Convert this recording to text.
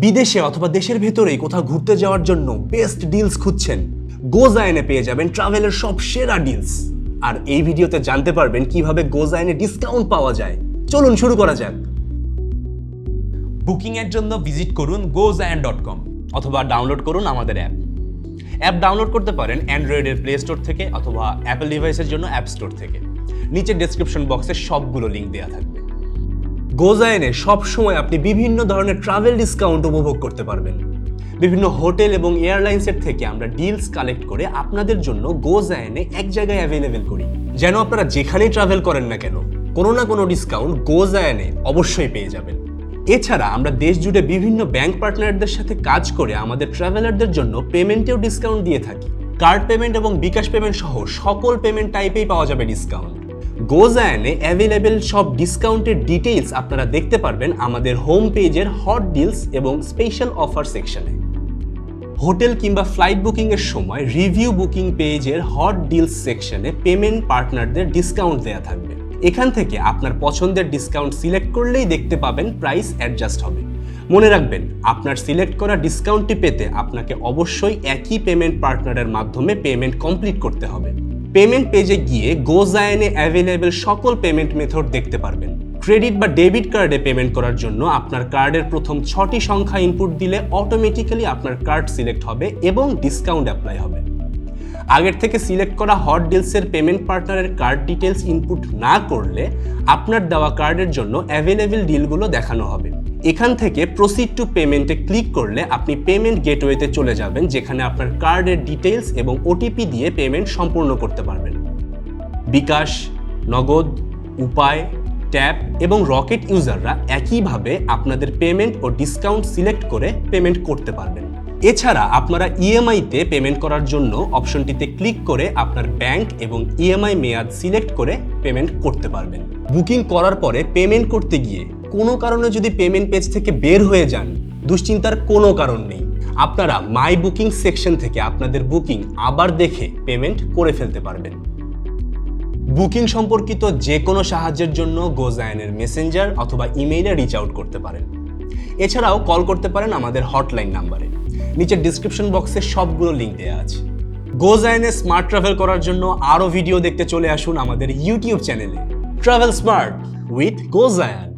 বিদেশে অথবা দেশের ভেতরেই কোথাও ঘুরতে যাওয়ার জন্য বেস্ট ডিলস খুঁজছেন গোজায়নে পেয়ে যাবেন ট্রাভেলের সব সেরা ডিলস আর এই ভিডিওতে জানতে পারবেন কীভাবে গোজায়নে ডিসকাউন্ট পাওয়া যায়। চলুন শুরু করা যাক। বুকিংয়ের জন্য ভিজিট করুন গোজায়ন ডট কম অথবা ডাউনলোড করুন আমাদের অ্যাপ অ্যাপ ডাউনলোড করতে পারেন অ্যান্ড্রয়েডের প্লে স্টোর থেকে অথবা অ্যাপল ডিভাইসের জন্য অ্যাপ স্টোর থেকে। নিচে ডেসক্রিপশন বক্সে সবগুলো লিঙ্ক দেওয়া থাকবে। গোজায়নে সব সময় আপনি বিভিন্ন ধরনের ট্রাভেল ডিসকাউন্ট উপভোগ করতে পারবেন। বিভিন্ন হোটেল এবং এয়ারলাইন্সের থেকে আমরা ডিলস কালেক্ট করে আপনাদের জন্য গোজায়নে এক জায়গায় অ্যাভেলেবেল করি। যেন আপনারা যেখানেই ট্রাভেল করেন না কেন, কোনো না কোনো ডিসকাউন্ট গোজায়নে অবশ্যই পেয়ে যাবেন। এছাড়া আমরা দেশ জুড়ে বিভিন্ন ব্যাংক পার্টনারদের সাথে কাজ করে আমাদের ট্রাভেলারদের জন্য পেমেন্টেও ডিসকাউন্ট দিয়ে থাকি। কার্ড পেমেন্ট এবং বিকাশ পেমেন্ট সহ সকল পেমেন্ট টাইপেই পাওয়া যাবে ডিসকাউন্ট গোজায়নে অ্যাভেলেবেল সব ডিসকাউন্টের ডিটেইলস আপনারা দেখতে পারবেন আমাদের হোম পেজের হট ডিলস এবং স্পেশাল অফার সেকশনে হোটেল কিংবা ফ্লাইট বুকিং এর সময় রিভিউ বুকিং পেজের হট ডিলস সেকশনে পেমেন্ট পার্টনারদের ডিসকাউন্ট দেওয়া থাকবে। এখান থেকে আপনার পছন্দের ডিসকাউন্ট সিলেক্ট করলেই দেখতে পাবেন প্রাইস অ্যাডজাস্ট হবে। মনে রাখবেন, আপনার সিলেক্ট করা ডিসকাউন্টটি পেতে আপনাকে অবশ্যই একই পেমেন্ট পার্টনারের মাধ্যমে পেমেন্ট কমপ্লিট করতে হবে। পেমেন্ট পেজে গিয়ে গোজায়নে অ্যাভেলেবেল সকল পেমেন্ট মেথড দেখতে পারবেন। ক্রেডিট বা ডেবিট কার্ডে পেমেন্ট করার জন্য আপনার কার্ডের প্রথম ছটি সংখ্যা ইনপুট দিলে অটোমেটিক্যালি আপনার কার্ড সিলেক্ট হবে এবং ডিসকাউন্ট অ্যাপ্লাই হবে। আগের থেকে সিলেক্ট করা হট ডিলসের পেমেন্ট পার্টনারের কার্ড ডিটেলস ইনপুট না করলে আপনার দেওয়া কার্ডের জন্য অ্যাভেলেবেল ডিলগুলো দেখানো হবে। এখান থেকে প্রসিড টু পেমেন্টে ক্লিক করলে আপনি পেমেন্ট গেটওয়েতে চলে যাবেন, যেখানে আপনার কার্ডের ডিটেলস এবং ওটিপি দিয়ে পেমেন্ট সম্পূর্ণ করতে পারবেন। বিকাশ, নগদ, উপায় ট্যাপ এবং রকেট ইউজাররা একইভাবে আপনাদের পেমেন্ট ও ডিসকাউন্ট সিলেক্ট করে পেমেন্ট করতে পারবেন। এছাড়া আপনারা ইএমআইতে পেমেন্ট করার জন্য অপশনটিতে ক্লিক করে আপনার ব্যাংক এবং ইএমআই মেয়াদ সিলেক্ট করে পেমেন্ট করতে পারবেন। বুকিং করার পরে পেমেন্ট করতে গিয়ে কোনো কারণে যদি পেমেন্ট পেজ থেকে বের হয়ে যান, দুশ্চিন্তার কোনো কারণ নেই। আপনারা মাই বুকিং সেকশন থেকে আপনাদের বুকিং আবার দেখে পেমেন্ট করে ফেলতে পারবেন। বুকিং সম্পর্কিত যে কোনো সাহায্যের জন্য গোজায়নের মেসেঞ্জার অথবা ইমেইলে রিচ আউট করতে পারেন। এছাড়াও কল করতে পারেন আমাদের হটলাইন নাম্বারে নিচের ডিসক্রিপশন বক্সে সবগুলো লিঙ্ক দেওয়া আছে। গোজায়নে স্মার্ট ট্রাভেল করার জন্য আরও ভিডিও দেখতে চলে আসুন আমাদের ইউটিউব চ্যানেলে ট্রাভেল স্মার্ট উইথ গোজায়ান